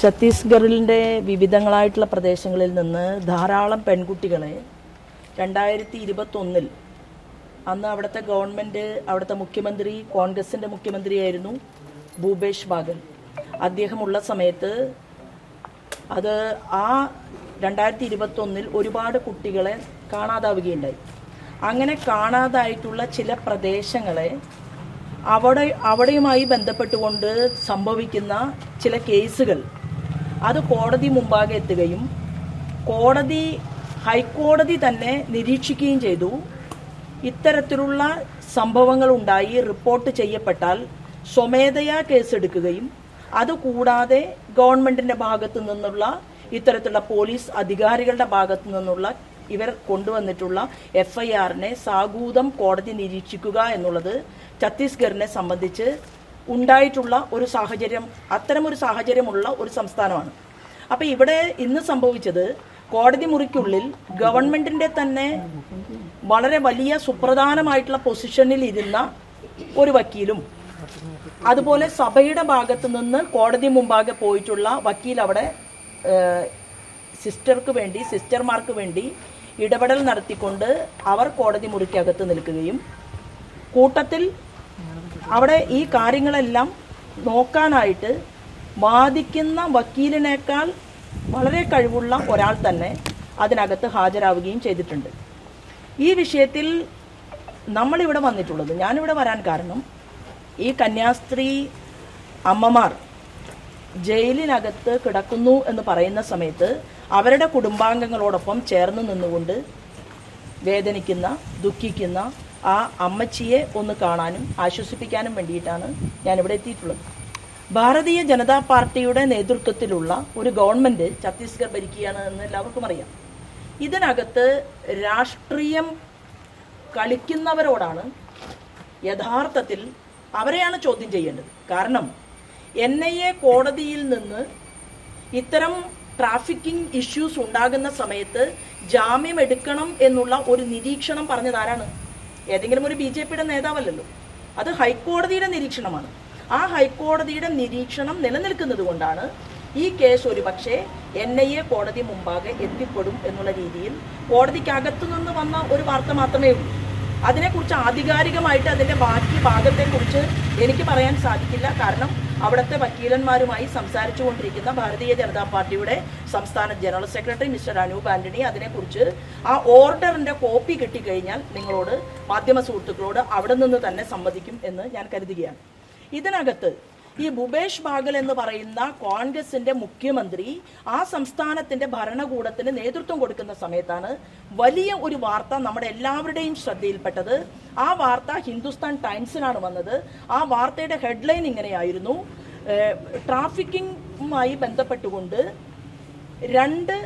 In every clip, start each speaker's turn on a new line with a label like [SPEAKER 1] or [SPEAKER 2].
[SPEAKER 1] ഛത്തീസ്ഗഡിന്റെ വിവിധങ്ങളായിട്ടുള്ള പ്രദേശങ്ങളിൽ നിന്ന് ധാരാളം പെൺകുട്ടികളെ രണ്ടായിരത്തി ഇരുപത്തൊന്നിൽ അന്ന് അവിടുത്തെ ഗവൺമെന്റ് അവിടുത്തെ മുഖ്യമന്ത്രി കോൺഗ്രസിന്റെ മുഖ്യമന്ത്രിയായിരുന്നു ഭൂപേഷ് ബാഗൽ അദ്ദേഹമുള്ള സമയത്ത് അത് ആ രണ്ടായിരത്തി ഇരുപത്തൊന്നിൽ ഒരുപാട് കുട്ടികളെ കാണാതാവുകയുണ്ടായി. അങ്ങനെ കാണാതായിട്ടുള്ള ചില പ്രദേശങ്ങളെ അവിടെ അവിടെയുമായി ബന്ധപ്പെട്ടുകൊണ്ട് സംഭവിക്കുന്ന ചില കേസുകൾ അത് കോടതി മുമ്പാകെ എത്തുകയും കോടതി ഹൈക്കോടതി തന്നെ നിരീക്ഷിക്കുകയും ചെയ്തു. ഇത്തരത്തിലുള്ള സംഭവങ്ങൾ ഉണ്ടായി റിപ്പോർട്ട് ചെയ്യപ്പെട്ടാൽ സ്വമേധയാ കേസെടുക്കുകയും അതുകൂടാതെ ഗവൺമെന്റിന്റെ ഭാഗത്തു നിന്നുള്ള ഇത്തരത്തിലുള്ള പോലീസ് അധികാരികളുടെ ഭാഗത്തു നിന്നുള്ള ഇവർ കൊണ്ടുവന്നിട്ടുള്ള എഫ്ഐആറിനെ സാഗൂതം കോടതി നിരീക്ഷിക്കുക എന്നുള്ളത് ഛത്തീസ്ഗഡിനെ സംബന്ധിച്ച് ഉണ്ടായിട്ടുള്ള ഒരു സാഹചര്യം അത്തരമൊരു സാഹചര്യമുള്ള ഒരു സംസ്ഥാനമാണ്. അപ്പോൾ ഇവിടെ ഇന്ന് സംഭവിച്ചത് കോടതി മുറിക്കുള്ളിൽ ഗവൺമെന്റിന്റെ തന്നെ വളരെ വലിയ സുപ്രധാനമായിട്ടുള്ള പൊസിഷനിൽ ഇരുന്ന ഒരു വക്കീലും അതുപോലെ സഭയുടെ ഭാഗത്ത് നിന്ന് കോടതി മുമ്പാകെ പോയിട്ടുള്ള വക്കീൽ അവിടെ സിസ്റ്റർക്ക് വേണ്ടി സിസ്റ്റർമാർക്ക് വേണ്ടി ഇടപെടൽ നടത്തിക്കൊണ്ട് അവർ കോടതി മുറിക്കകത്ത് നിൽക്കുകയും കൂട്ടത്തിൽ അവിടെ ഈ കാര്യങ്ങളെല്ലാം നോക്കാനായിട്ട് വാദിക്കുന്ന വക്കീലിനേക്കാൾ വളരെ കഴിവുള്ള ഒരാൾ തന്നെ അതിനകത്ത് ഹാജരാവുകയും ചെയ്തിട്ടുണ്ട്. ഈ വിഷയത്തിൽ നമ്മളിവിടെ വന്നിട്ടുള്ളത് ഞാനിവിടെ വരാൻ കാരണം ഈ കന്യാസ്ത്രീ അമ്മമാർ ജയിലിനകത്ത് കിടക്കുന്നു എന്ന് പറയുന്ന സമയത്ത് അവരുടെ കുടുംബാംഗങ്ങളോടൊപ്പം ചേർന്ന് നിന്നുകൊണ്ട് വേദനിക്കുന്ന ദുഃഖിക്കുന്ന ആ അമ്മച്ചിയെ ഒന്ന് കാണാനും ആശ്വസിപ്പിക്കാനും വേണ്ടിയിട്ടാണ് ഞാനിവിടെ എത്തിയിട്ടുള്ളത്. ഭാരതീയ ജനതാ പാർട്ടിയുടെ നേതൃത്വത്തിലുള്ള ഒരു ഗവൺമെന്റ് ഛത്തീസ്ഗഡ് ഭരിക്കുകയാണ് എന്ന് എല്ലാവർക്കും അറിയാം. ഇതിനകത്ത് രാഷ്ട്രീയം കളിക്കുന്നവരോടാണ് യഥാർത്ഥത്തിൽ അവരെയാണ് ചോദ്യം ചെയ്യേണ്ടത്. കാരണം എൻ ഐ എ കോടതിയിൽ നിന്ന് ഇത്തരം ട്രാഫിക്കിംഗ് ഇഷ്യൂസ് ഉണ്ടാകുന്ന സമയത്ത് ജാമ്യം എടുക്കണം എന്നുള്ള ഒരു നിരീക്ഷണം പറഞ്ഞത് ആരാണ്? ഏതെങ്കിലും ഒരു ബി ജെ പിയുടെ നേതാവല്ലല്ലോ. അത് ഹൈക്കോടതിയുടെ നിരീക്ഷണമാണ്. ആ ഹൈക്കോടതിയുടെ നിരീക്ഷണം നിലനിൽക്കുന്നത് കൊണ്ടാണ് ഈ കേസ് ഒരുപക്ഷെ എൻ ഐ എ കോടതി മുമ്പാകെ എത്തിപ്പെടും എന്നുള്ള രീതിയിൽ കോടതിക്കകത്തു നിന്ന് വന്ന ഒരു വാർത്ത മാത്രമേ ഉള്ളൂ. അതിനെക്കുറിച്ച് ആധികാരികമായിട്ട് അതിന്റെ ബാക്കി ഭാഗത്തെക്കുറിച്ച് എനിക്ക് പറയാൻ സാധിക്കില്ല. കാരണം അവിടുത്തെ വക്കീലന്മാരുമായി സംസാരിച്ചു കൊണ്ടിരിക്കുന്ന ഭാരതീയ ജനതാ പാർട്ടിയുടെ സംസ്ഥാന general secretary Mr Anoop Antony അതിനെക്കുറിച്ച് ആ ഓർഡറിന്റെ കോപ്പി കിട്ടിക്കഴിഞ്ഞാൽ നിങ്ങളോട് മാധ്യമ സുഹൃത്തുക്കളോട് അവിടെ നിന്ന് തന്നെ സമ്മതിക്കും എന്ന് ഞാൻ കരുതുകയാണ്. ഇതിനകത്ത് ഈ ഭൂപേഷ് ബാഗൽ എന്ന് പറയുന്ന കോൺഗ്രസിന്റെ മുഖ്യമന്ത്രി ആ സംസ്ഥാനത്തിന്റെ ഭരണകൂടത്തിന് നേതൃത്വം കൊടുക്കുന്ന സമയത്താണ് വലിയ ഒരു വാർത്ത നമ്മുടെ എല്ലാവരുടെയും ശ്രദ്ധയിൽപ്പെട്ടത്. ആ വാർത്ത ഹിന്ദുസ്ഥാൻ ടൈംസിനാണ് വന്നത്. ആ വാർത്തയുടെ ഹെഡ്ലൈൻ ഇങ്ങനെയായിരുന്നു. ട്രാഫിക്കിംഗുമായി ബന്ധപ്പെട്ടുകൊണ്ട് രണ്ട്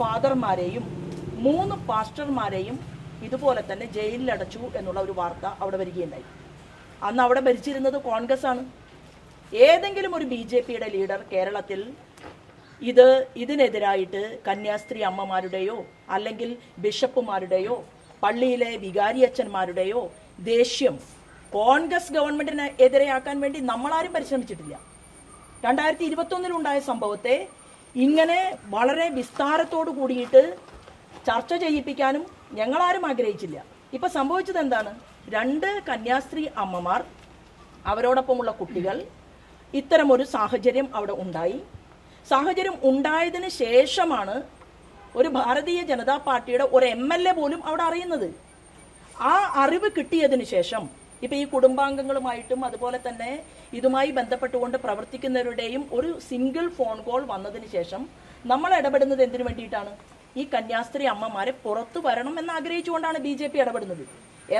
[SPEAKER 1] ഫാദർമാരെയും മൂന്ന് പാസ്റ്റർമാരെയും ഇതുപോലെ തന്നെ ജയിലിലടച്ചു എന്നുള്ള ഒരു വാർത്ത അവിടെ വരികയുണ്ടായി. അന്ന് അവിടെ ഭരിച്ചിരുന്നത് കോൺഗ്രസ് ആണ് ഏതെങ്കിലും ഒരു ബി ജെ പിയുടെ ലീഡർ കേരളത്തിൽ ഇത് ഇതിനെതിരായിട്ട് കന്യാസ്ത്രീ അമ്മമാരുടെയോ അല്ലെങ്കിൽ ബിഷപ്പുമാരുടെയോ പള്ളിയിലെ വികാരി വികാരിയച്ഛന്മാരുടെയോ ദേഷ്യം കോൺഗ്രസ് ഗവൺമെന്റിനെ എതിരെയാക്കാൻ വേണ്ടി നമ്മളാരും പരിശ്രമിച്ചിട്ടില്ല. രണ്ടായിരത്തി ഇരുപത്തൊന്നിലുണ്ടായ സംഭവത്തെ ഇങ്ങനെ വളരെ വിസ്താരത്തോടു കൂടിയിട്ട് ചർച്ച ചെയ്യിപ്പിക്കാനും ഞങ്ങളാരും ആഗ്രഹിച്ചില്ല. ഇപ്പൊ സംഭവിച്ചത് എന്താണ്? രണ്ട് കന്യാസ്ത്രീ അമ്മമാർ അവരോടൊപ്പമുള്ള കുട്ടികൾ ഇത്തരമൊരു സാഹചര്യം അവിടെ ഉണ്ടായി. സാഹചര്യം ഉണ്ടായതിന് ശേഷമാണ് ഒരു ഭാരതീയ ജനതാ പാർട്ടിയുടെ ഒരു എം എൽ എ പോലും അവിടെ അറിയുന്നത്. ആ അറിവ് കിട്ടിയതിന് ശേഷം ഇപ്പം ഈ കുടുംബാംഗങ്ങളുമായിട്ടും അതുപോലെ തന്നെ ഇതുമായി ബന്ധപ്പെട്ടുകൊണ്ട് പ്രവർത്തിക്കുന്നവരുടെയും ഒരു സിംഗിൾ ഫോൺ കോൾ വന്നതിന് ശേഷം നമ്മൾ ഇടപെടുന്നത് എന്തിനു വേണ്ടിയിട്ടാണ്? ഈ കന്യാസ്ത്രീ അമ്മമാരെ പുറത്തു വരണം എന്ന് ആഗ്രഹിച്ചുകൊണ്ടാണ് ബി ജെ പി ഇടപെടുന്നത്.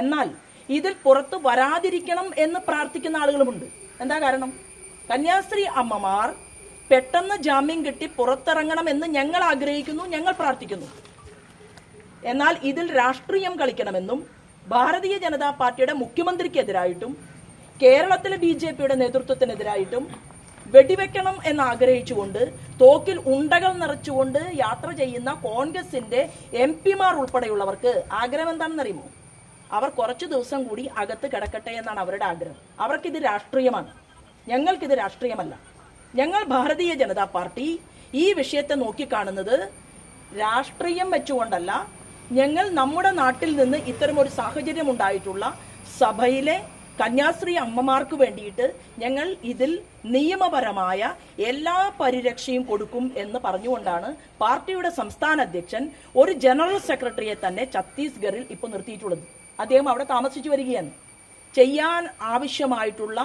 [SPEAKER 1] എന്നാൽ ഇതിൽ പുറത്തു വരാതിരിക്കണം എന്ന് പ്രാർത്ഥിക്കുന്ന ആളുകളുമുണ്ട്. എന്താ കാരണം? കന്യാസ്ത്രീ അമ്മമാർ പെട്ടെന്ന് ജാമ്യം കിട്ടി പുറത്തിറങ്ങണം എന്ന് ഞങ്ങൾ ആഗ്രഹിക്കുന്നു ഞങ്ങൾ പ്രാർത്ഥിക്കുന്നു. എന്നാൽ ഇതിൽ രാഷ്ട്രീയം കളിക്കണമെന്നും ഭാരതീയ ജനതാ പാർട്ടിയുടെ മുഖ്യമന്ത്രിക്കെതിരായിട്ടും കേരളത്തിലെ ബി ജെ പിയുടെ നേതൃത്വത്തിനെതിരായിട്ടും വെടിവെക്കണം എന്ന് ആഗ്രഹിച്ചുകൊണ്ട് തോക്കിൽ ഉണ്ടകൾ നിറച്ചുകൊണ്ട് യാത്ര ചെയ്യുന്ന കോൺഗ്രസിന്റെ എം പിമാർ ഉൾപ്പെടെയുള്ളവർക്ക് ആഗ്രഹം എന്താണെന്നറിയുമോ അവർ കുറച്ച് ദിവസം കൂടി അകത്ത് കിടക്കട്ടെ എന്നാണ് അവരുടെ ആഗ്രഹം. അവർക്കിത് രാഷ്ട്രീയമാണ്. ഞങ്ങൾക്കിത് രാഷ്ട്രീയമല്ല. ഞങ്ങൾ ഭാരതീയ ജനതാ പാർട്ടി ഈ വിഷയത്തെ നോക്കിക്കാണുന്നത് രാഷ്ട്രീയം വെച്ചുകൊണ്ടല്ല ഞങ്ങൾ നമ്മുടെ നാട്ടിൽ നിന്ന് ഇത്തരമൊരു സാഹചര്യം ഉണ്ടായിട്ടുള്ള സഭയിലെ കന്യാസ്ത്രീ അമ്മമാർക്ക് വേണ്ടിയിട്ട് ഞങ്ങൾ ഇതിൽ നിയമപരമായ എല്ലാ പരിരക്ഷയും കൊടുക്കും എന്ന് പറഞ്ഞുകൊണ്ടാണ് പാർട്ടിയുടെ സംസ്ഥാന അധ്യക്ഷൻ ഒരു ജനറൽ സെക്രട്ടറിയെ തന്നെ ഛത്തീസ്ഗറിൽ ഇപ്പോൾ നിർത്തിയിട്ടുള്ളത്. അദ്ദേഹം അവിടെ താമസിച്ചു വരികയാണ്. ചെയ്യാൻ ആവശ്യമായിട്ടുള്ള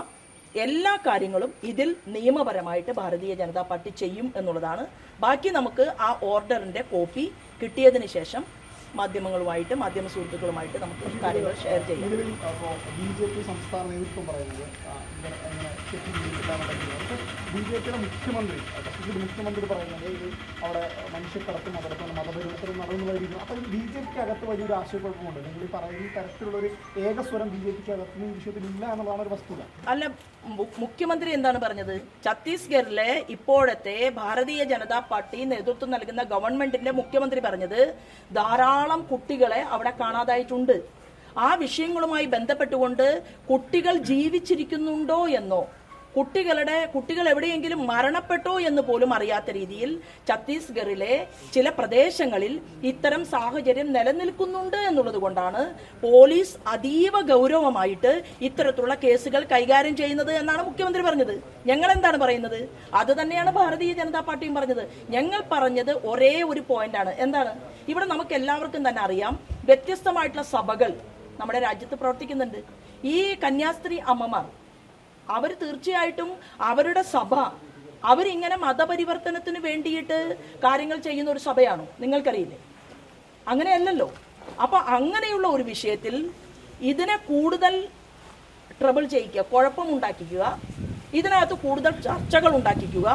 [SPEAKER 1] എല്ലാ കാര്യങ്ങളും ഇതിൽ നിയമപരമായിട്ട് ഭാരതീയ ജനതാ പാർട്ടി ചെയ്യും എന്നുള്ളതാണ്. ബാക്കി നമുക്ക് ആ ഓർഡറിന്റെ കോപ്പി കിട്ടിയതിന് ശേഷം മാധ്യമങ്ങളുമായിട്ട് മാധ്യമ സുഹൃത്തുക്കളുമായിട്ട് നമുക്ക് കാര്യങ്ങൾ ഷെയർ ചെയ്യാം.
[SPEAKER 2] ബി ജെ പി സംസ്ഥാന നേതൃത്വം പറയുന്നത് ബി ജെ പിയുടെ മുഖ്യമന്ത്രി ഛത്തീസ്ഗഡ് മുഖ്യമന്ത്രി പറയുന്നത് ഇത് അവിടെ മനുഷ്യക്കടത്തും അതോടൊപ്പം മതപരിവർത്തനം നടന്നുള്ളതായിരിക്കും അപ്പോൾ ബി ജെ പിക്ക് അകത്ത് വലിയൊരു ആശയക്കുഴപ്പമുണ്ട്. നിങ്ങൾ ഈ പറയുന്ന തരത്തിലുള്ള ഒരു ഏകസ്വരം ബി ജെ പിക്ക് അകത്ത് ഈ വിഷയത്തിൽ ഇല്ല എന്നുള്ളതാണ് ഒരു വസ്തുത.
[SPEAKER 1] അല്ല മുഖ്യമന്ത്രി എന്താണ് പറഞ്ഞത്? ഛത്തീസ്ഗഡിലെ ഇപ്പോഴത്തെ ഭാരതീയ ജനതാ പാർട്ടി നേതൃത്വം നൽകുന്ന ഗവൺമെന്റിന്റെ മുഖ്യമന്ത്രി പറഞ്ഞത് ധാരാളം കുട്ടികളെ അവിടെ കാണാതായിട്ടുണ്ട്. ആ വിഷയങ്ങളുമായി ബന്ധപ്പെട്ടുകൊണ്ട് കുട്ടികൾ ജീവിച്ചിരിക്കുന്നുണ്ടോ എന്നോ കുട്ടികളുടെ കുട്ടികൾ എവിടെയെങ്കിലും മരണപ്പെട്ടോ എന്ന് പോലും അറിയാത്ത രീതിയിൽ ഛത്തീസ്ഗറിലെ ചില പ്രദേശങ്ങളിൽ ഇത്തരം സാഹചര്യം നിലനിൽക്കുന്നുണ്ട് എന്നുള്ളത് കൊണ്ടാണ് പോലീസ് അതീവ ഗൗരവമായിട്ട് ഇത്തരത്തിലുള്ള കേസുകൾ കൈകാര്യം ചെയ്യുന്നത് എന്നാണ് മുഖ്യമന്ത്രി പറഞ്ഞത്. ഞങ്ങൾ എന്താണ് പറയുന്നത്? അത് തന്നെയാണ് ഭാരതീയ ജനതാ പാർട്ടിയും പറഞ്ഞത്. ഞങ്ങൾ പറഞ്ഞത് ഒരേ ഒരു പോയിന്റാണ്. എന്താണ്? ഇവിടെ നമുക്ക് എല്ലാവർക്കും തന്നെ അറിയാം വ്യത്യസ്തമായിട്ടുള്ള സഭകൾ നമ്മുടെ രാജ്യത്ത് പ്രവർത്തിക്കുന്നുണ്ട്. ഈ കന്യാസ്ത്രീ അമ്മമാർ അവർ തീർച്ചയായിട്ടും അവരുടെ സഭ അവരിങ്ങനെ മതപരിവർത്തനത്തിന് വേണ്ടിയിട്ട് കാര്യങ്ങൾ ചെയ്യുന്ന ഒരു സഭയാണോ? നിങ്ങൾക്കറിയില്ലേ? അങ്ങനെയല്ലല്ലോ. അപ്പൊ അങ്ങനെയുള്ള ഒരു വിഷയത്തിൽ ഇതിനെ കൂടുതൽ ട്രബിൾ ചെയ്യിക്കുക കുഴപ്പമുണ്ടാക്കിക്കുക ഇതിനകത്ത് കൂടുതൽ ചർച്ചകൾ ഉണ്ടാക്കിക്കുക.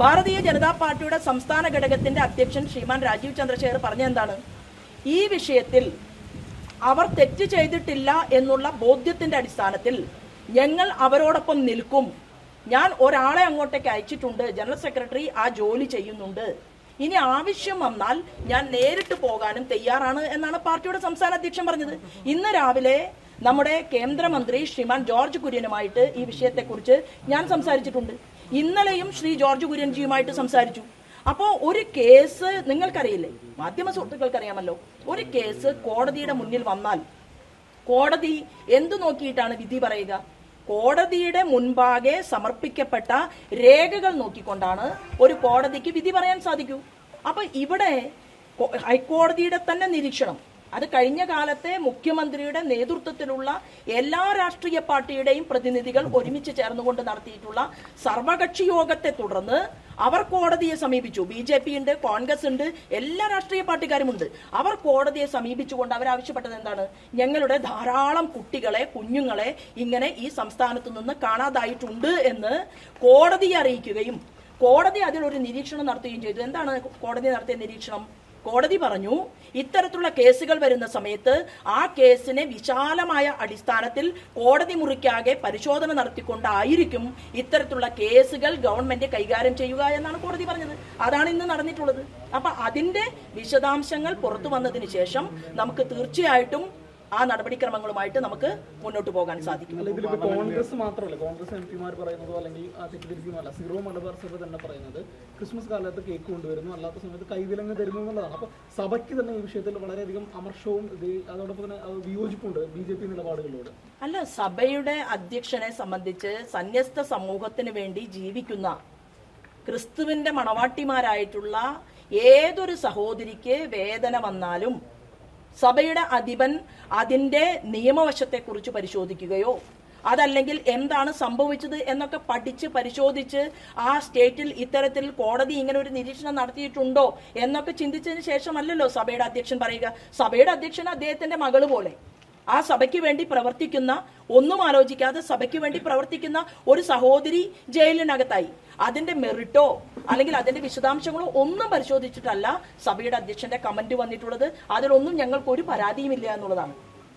[SPEAKER 1] ഭാരതീയ ജനതാ പാർട്ടിയുടെ സംസ്ഥാന ഘടകത്തിന്റെ അധ്യക്ഷൻ ശ്രീമാൻ രാജീവ് ചന്ദ്രശേഖർ പറഞ്ഞെന്താണ് ഈ വിഷയത്തിൽ അവർ തെറ്റ് ചെയ്തിട്ടില്ല എന്നുള്ള ബോധ്യത്തിന്റെ അടിസ്ഥാനത്തിൽ ഞങ്ങൾ അവരോടൊപ്പം നിൽക്കും. ഞാൻ ഒരാളെ അങ്ങോട്ടേക്ക് അയച്ചിട്ടുണ്ട്. ജനറൽ സെക്രട്ടറി ആ ജോലി ചെയ്യുന്നുണ്ട്. ഇനി ആവശ്യം വന്നാൽ ഞാൻ നേരിട്ട് പോകാനും തയ്യാറാണ് എന്നാണ് പാർട്ടിയുടെ സംസ്ഥാന അധ്യക്ഷൻ പറഞ്ഞത്. ഇന്ന് രാവിലെ നമ്മുടെ കേന്ദ്രമന്ത്രി ശ്രീമാൻ ജോർജ് കുര്യനുമായിട്ട് ഈ വിഷയത്തെക്കുറിച്ച് ഞാൻ സംസാരിച്ചിട്ടുണ്ട്. ഇന്നലെയും ശ്രീ ജോർജ് കുര്യൻജിയുമായിട്ട് സംസാരിച്ചു. അപ്പോൾ ഒരു കേസ് നിങ്ങൾക്കറിയില്ലേ? മാധ്യമ സുഹൃത്തുക്കൾക്കറിയാമല്ലോ. ഒരു കേസ് കോടതിയുടെ മുന്നിൽ വന്നാൽ കോടതി എന്തു നോക്കിയിട്ടാണ് വിധി പറയുക? കോടതിയുടെ മുൻപാകെ സമർപ്പിക്കപ്പെട്ട രേഖകൾ നോക്കിക്കൊണ്ടാണ് ഒരു കോടതിക്ക് വിധി പറയാൻ സാധിക്കൂ. അപ്പൊ ഇവിടെ ഹൈക്കോടതിയുടെ തന്നെ നിരീക്ഷണം. അത് കഴിഞ്ഞ കാലത്തെ മുഖ്യമന്ത്രിയുടെ നേതൃത്വത്തിലുള്ള എല്ലാ രാഷ്ട്രീയ പാർട്ടിയുടെയും പ്രതിനിധികൾ ഒരുമിച്ച് ചേർന്നുകൊണ്ട് നടത്തിയിട്ടുള്ള സർവകക്ഷി യോഗത്തെ തുടർന്ന് അവർ കോടതിയെ സമീപിച്ചു. ബി ജെ പി ഉണ്ട് കോൺഗ്രസ് ഉണ്ട് എല്ലാ രാഷ്ട്രീയ പാർട്ടിക്കാരുമുണ്ട് അവർ കോടതിയെ സമീപിച്ചുകൊണ്ട് അവർ ആവശ്യപ്പെട്ടത് എന്താണ്? ഞങ്ങളുടെ ധാരാളം കുട്ടികളെ കുഞ്ഞുങ്ങളെ ഇങ്ങനെ ഈ സംസ്ഥാനത്ത് നിന്ന് കാണാതായിട്ടുണ്ട് എന്ന് കോടതിയെ അറിയിക്കുകയും കോടതി അതിലൊരു നിരീക്ഷണം നടത്തുകയും ചെയ്തു. എന്താണ് കോടതി നടത്തിയ നിരീക്ഷണം? കോടതി പറഞ്ഞു ഇത്തരത്തിലുള്ള കേസുകൾ വരുന്ന സമയത്ത് ആ കേസിനെ വിശാലമായ അടിസ്ഥാനത്തിൽ കോടതി മുറിക്കാകെ പരിശോധന നടത്തിക്കൊണ്ടായിരിക്കും ഇത്തരത്തിലുള്ള കേസുകൾ ഗവൺമെന്റ് കൈകാര്യം ചെയ്യുക എന്നാണ് കോടതി പറഞ്ഞത്. അതാണ് ഇന്ന് നടന്നിട്ടുള്ളത്. അപ്പൊ അതിന്റെ വിശദാംശങ്ങൾ പുറത്തു വന്നതിന് ശേഷം നമുക്ക് തീർച്ചയായിട്ടും ആ നടപടിക്രമങ്ങളുമായിട്ട് നമുക്ക് മുന്നോട്ട് പോകാൻ സാധിക്കും.
[SPEAKER 2] കോൺഗ്രസ് മാത്രമല്ല കോൺഗ്രസ് എം പിമാർ പറയുന്നതോ അല്ലെങ്കിൽ തെറ്റിദ്ധരിക്കുന്നതല്ല സീറോ മലബാർ സഭ തന്നെ പറയുന്നത് ക്രിസ്മസ് കാലത്ത് കേക്ക് കൊണ്ടുവരുന്നു അല്ലാത്ത സമയത്ത് കൈവിലങ്ങ് തരുന്നു എന്നുള്ളതാണ്. അപ്പോൾ സഭയ്ക്ക് തന്നെ ഈ വിഷയത്തിൽ വളരെയധികം അമർഷവും അതോടൊപ്പം തന്നെ വിയോജിപ്പുണ്ട് ബി ജെ പി നിലപാടുകളോട്
[SPEAKER 1] അല്ല സഭയുടെ അധ്യക്ഷനെ സംബന്ധിച്ച് സന്യസ്ത സമൂഹത്തിന് വേണ്ടി ജീവിക്കുന്ന ക്രിസ്തുവിന്റെ മണവാട്ടിമാരായിട്ടുള്ള ഏതൊരു സഹോദരിക്ക് വേദന വന്നാലും സഭയുടെ അധിപൻ അതിന്റെ നിയമവശത്തെക്കുറിച്ച് പരിശോധിക്കുകയോ അതല്ലെങ്കിൽ എന്താണ് സംഭവിച്ചത് എന്നൊക്കെ പഠിച്ച് പരിശോധിച്ച് ആ സ്റ്റേറ്റിൽ ഇത്തരത്തിൽ കോടതി ഇങ്ങനെ ഒരു നിരീക്ഷണം നടത്തിയിട്ടുണ്ടോ എന്നൊക്കെ ചിന്തിച്ചതിന് ശേഷമല്ലല്ലോ സഭയുടെ അധ്യക്ഷൻ പറയുക. സഭയുടെ അധ്യക്ഷൻ അദ്ദേഹത്തിന്റെ മകൾ പോലെ. ആ സഭയ്ക്ക് വേണ്ടി പ്രവർത്തിക്കുന്ന ഒന്നും ആലോചിക്കാതെ സഭയ്ക്ക് വേണ്ടി പ്രവർത്തിക്കുന്ന ഒരു സഹോദരി ജയിലിനകത്തായി. അതിന്റെ മെറിറ്റോ അല്ലെങ്കിൽ അതിന്റെ വിശദാംശങ്ങളോ ഒന്നും പരിശോധിച്ചിട്ടല്ല സഭയുടെ അധ്യക്ഷന്റെ കമന്റ് വന്നിട്ടുള്ളത്. അതിലൊന്നും ഞങ്ങൾക്ക് ഒരു പരാതിയും ഇല്ല എന്നുള്ളതാണ്.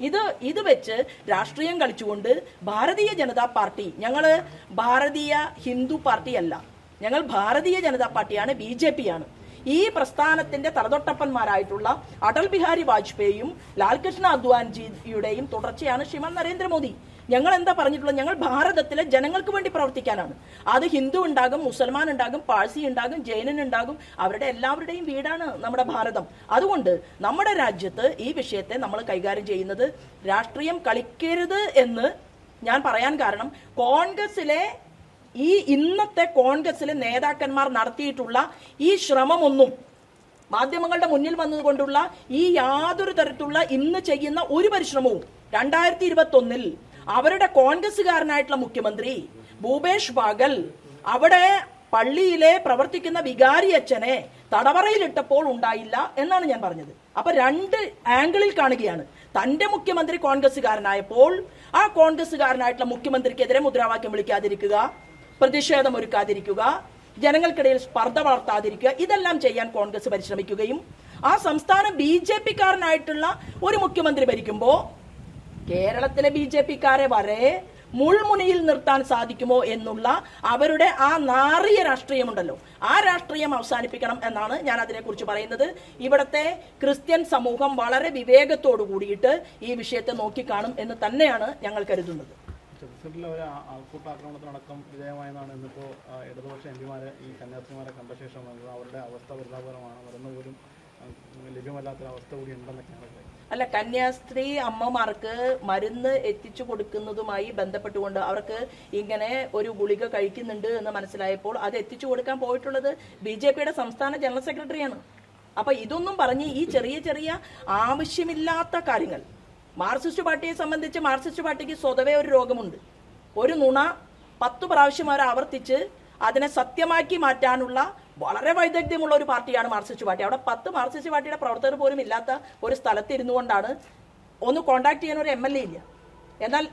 [SPEAKER 1] ഇത് ഇത് വെച്ച് രാഷ്ട്രീയം കളിച്ചുകൊണ്ട് ഭാരതീയ ജനതാ പാർട്ടി ഞങ്ങൾ ഭാരതീയ ഹിന്ദു പാർട്ടിയല്ല. ഞങ്ങൾ ഭാരതീയ ജനതാ പാർട്ടിയാണ് ബി ജെ പി ആണ്. ഈ പ്രസ്ഥാനത്തിന്റെ തലതൊട്ടപ്പന്മാരായിട്ടുള്ള അടൽ ബിഹാരി വാജ്പേയിയും ലാൽകൃഷ്ണ അദ്വാൻജിയുടെയും തുടർച്ചയാണ് ശ്രീമാൻ നരേന്ദ്രമോദി. ഞങ്ങൾ എന്താ പറഞ്ഞിട്ടുള്ളത്? ഞങ്ങൾ ഭാരതത്തിലെ ജനങ്ങൾക്ക് വേണ്ടി പ്രവർത്തിക്കാനാണ്. അത് ഹിന്ദു ഉണ്ടാകും മുസൽമാൻ ഉണ്ടാകും പാഴ്സി ഉണ്ടാകും ജൈനൻ ഉണ്ടാകും. അവരുടെ എല്ലാവരുടെയും വീടാണ് നമ്മുടെ ഭാരതം. അതുകൊണ്ട് നമ്മുടെ രാജ്യത്ത് ഈ വിഷയത്തെ നമ്മൾ കൈകാര്യം ചെയ്യുന്നത് രാഷ്ട്രീയം കളിക്കരുത് എന്ന് ഞാൻ പറയാൻ കാരണം കോൺഗ്രസിലെ ഈ ഇന്നത്തെ കോൺഗ്രസിലെ നേതാക്കന്മാർ നടത്തിയിട്ടുള്ള ഈ ശ്രമമൊന്നും മാധ്യമങ്ങളുടെ മുന്നിൽ വന്നതുകൊണ്ടുള്ള ഈ യാതൊരു തരത്തിലുള്ള ഇന്ന് ചെയ്യുന്ന ഒരു പരിശ്രമവും രണ്ടായിരത്തി ഇരുപത്തി ഒന്നിൽ അവരുടെ കോൺഗ്രസ്സുകാരനായിട്ടുള്ള മുഖ്യമന്ത്രി ഭൂപേഷ് ബാഗൽ അവിടെ പള്ളിയിലെ പ്രവർത്തിക്കുന്ന വികാരി അച്ഛനെ തടവറയിലിട്ടപ്പോൾ ഉണ്ടായില്ല എന്നാണ് ഞാൻ പറഞ്ഞത്. അപ്പൊ രണ്ട് ആംഗിളിൽ കാണുകയാണ്. തന്റെ മുഖ്യമന്ത്രി കോൺഗ്രസ്സുകാരനായപ്പോൾ ആ കോൺഗ്രസ്സുകാരനായിട്ടുള്ള മുഖ്യമന്ത്രിക്കെതിരെ മുദ്രാവാക്യം വിളിക്കാതിരിക്കുക പ്രതിഷേധം ഒരുക്കാതിരിക്കുക ജനങ്ങൾക്കിടയിൽ സ്പർദ്ധ വളർത്താതിരിക്കുക ഇതെല്ലാം ചെയ്യാൻ കോൺഗ്രസ് പരിശ്രമിക്കുകയും ആ സംസ്ഥാന ബി ജെ പിക്കാരനായിട്ടുള്ള ഒരു മുഖ്യമന്ത്രി ഭരിക്കുമ്പോൾ കേരളത്തിലെ ബി ജെ പിക്കാരെ വരെ മുൾമുനയിൽ നിർത്താൻ സാധിക്കുമോ എന്നുള്ള അവരുടെ ആ നാറിയ രാഷ്ട്രീയമുണ്ടല്ലോ. ആ രാഷ്ട്രീയം അവസാനിപ്പിക്കണം എന്നാണ് ഞാൻ അതിനെക്കുറിച്ച് പറയുന്നത്. ഇവിടുത്തെ ക്രിസ്ത്യൻ സമൂഹം വളരെ വിവേകത്തോടു കൂടിയിട്ട് ഈ വിഷയത്തെ നോക്കിക്കാണും എന്ന് തന്നെയാണ് ഞങ്ങൾ കരുതുന്നത്.
[SPEAKER 2] ഛത്തീസ്ഗഡിലെ ഒരു ആൾക്കൂട്ട ആക്രമണത്തിനടക്കം വിജയമായെന്നാണ് ഇന്നിപ്പോൾ ഇടതുപക്ഷ എം പിമാരെ ഈ കന്യാസ്ത്രീമാരെ കണ്ട ശേഷം വന്നത്. അവരുടെ അവസ്ഥ പരിതാപകരമാണ് മരുന്ന് പോലും ലഭ്യമല്ലാത്തൊരവസ്ഥ കൂടി ഉണ്ടെന്നൊക്കെയാണ്
[SPEAKER 1] അല്ല കന്യാസ്ത്രീ അമ്മമാർക്ക് മരുന്ന് എത്തിച്ചു കൊടുക്കുന്നതുമായി ബന്ധപ്പെട്ടുകൊണ്ട് അവർക്ക് ഇങ്ങനെ ഒരു ഗുളിക കഴിക്കുന്നുണ്ട് എന്ന് മനസ്സിലായപ്പോൾ അത് എത്തിച്ചു കൊടുക്കാൻ പോയിട്ടുള്ളത് ബി ജെ പിയുടെ സംസ്ഥാന ജനറൽ സെക്രട്ടറിയാണ്. അപ്പൊ ഇതൊന്നും പറഞ്ഞ് ഈ ചെറിയ ചെറിയ ആവശ്യമില്ലാത്ത കാര്യങ്ങൾ മാർക്സിസ്റ്റ് പാർട്ടിയെ സംബന്ധിച്ച് മാർക്സിസ്റ്റ് പാർട്ടിക്ക് സ്വതവേ ഒരു രോഗമുണ്ട്. ഒരു നുണ പത്ത് പ്രാവശ്യം അവർ ആവർത്തിച്ച് അതിനെ സത്യമാക്കി മാറ്റാനുള്ള വളരെ വൈദഗ്ധ്യമുള്ള ഒരു പാർട്ടിയാണ് മാർക്സിസ്റ്റ് പാർട്ടി. അവിടെ പത്ത് മാർക്സിസ്റ്റ് പാർട്ടിയുടെ പ്രവർത്തകർ പോലും ഇല്ലാത്ത ഒരു സ്ഥലത്ത് ഇരുന്നു കൊണ്ടാണ് ഒന്ന് കോണ്ടാക്ട് ചെയ്യാൻ ഒരു എം എൽ എ ഇല്ല. എന്നാൽ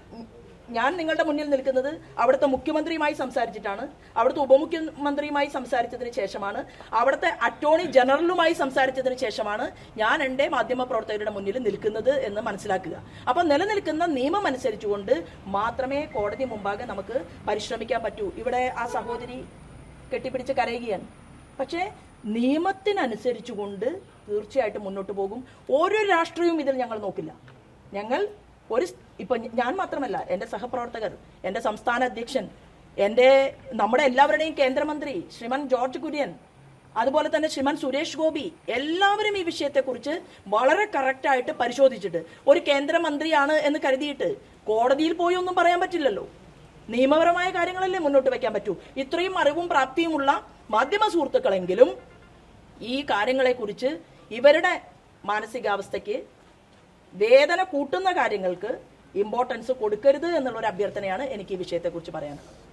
[SPEAKER 1] ഞാൻ നിങ്ങളുടെ മുന്നിൽ നിൽക്കുന്നത് അവിടുത്തെ മുഖ്യമന്ത്രിയുമായി സംസാരിച്ചിട്ടാണ്. അവിടുത്തെ ഉപമുഖ്യമന്ത്രിയുമായി സംസാരിച്ചതിന് ശേഷമാണ്. അവിടുത്തെ അറ്റോർണി ജനറലുമായി സംസാരിച്ചതിന് ശേഷമാണ് ഞാൻ എന്റെ മാധ്യമപ്രവർത്തകരുടെ മുന്നിൽ നിൽക്കുന്നത് എന്ന് മനസ്സിലാക്കുക. അപ്പോൾ നിലനിൽക്കുന്ന നിയമം അനുസരിച്ചുകൊണ്ട് മാത്രമേ കോടതി മുമ്പാകെ നമുക്ക് പരിശ്രമിക്കാൻ പറ്റൂ. ഇവിടെ ആ സഹോദരി കെട്ടിപ്പിടിച്ച് കരയുകയാണ്. പക്ഷേ നിയമത്തിനനുസരിച്ചുകൊണ്ട് തീർച്ചയായിട്ടും മുന്നോട്ട് പോകും. ഓരോ രാഷ്ട്രീയവും ഇതിൽ ഞങ്ങൾ നോക്കില്ല. ഞങ്ങൾ ഒരു ഇപ്പൊ ഞാൻ മാത്രമല്ല എന്റെ സഹപ്രവർത്തകർ എന്റെ സംസ്ഥാന അധ്യക്ഷൻ എന്റെ നമ്മുടെ എല്ലാവരുടെയും കേന്ദ്രമന്ത്രി ശ്രീമൻ ജോർജ് കുര്യൻ അതുപോലെ തന്നെ ശ്രീമൻ സുരേഷ് ഗോപി എല്ലാവരും ഈ വിഷയത്തെക്കുറിച്ച് വളരെ കറക്റ്റായിട്ട് പരിശോധിച്ചിട്ട് ഒരു കേന്ദ്രമന്ത്രിയാണ് എന്ന് കരുതിയിട്ട് കോടതിയിൽ പോയി ഒന്നും പറയാൻ പറ്റില്ലല്ലോ. നിയമപരമായ കാര്യങ്ങളല്ലേ മുന്നോട്ട് വെക്കാൻ പറ്റൂ. ഇത്രയും അറിവും പ്രാപ്തിയുമുള്ള മാധ്യമ സുഹൃത്തുക്കളെങ്കിലും ഈ കാര്യങ്ങളെക്കുറിച്ച് ഇവരുടെ മാനസികാവസ്ഥയ്ക്ക് വേദന കൂട്ടുന്ന കാര്യങ്ങൾക്ക് ഇമ്പോർട്ടൻസ് കൊടുക്കരുത് എന്നുള്ള ഒരു അഭ്യർത്ഥനയാണ് എനിക്ക് ഈ വിഷയത്തെക്കുറിച്ച് പറയാനുള്ളത്.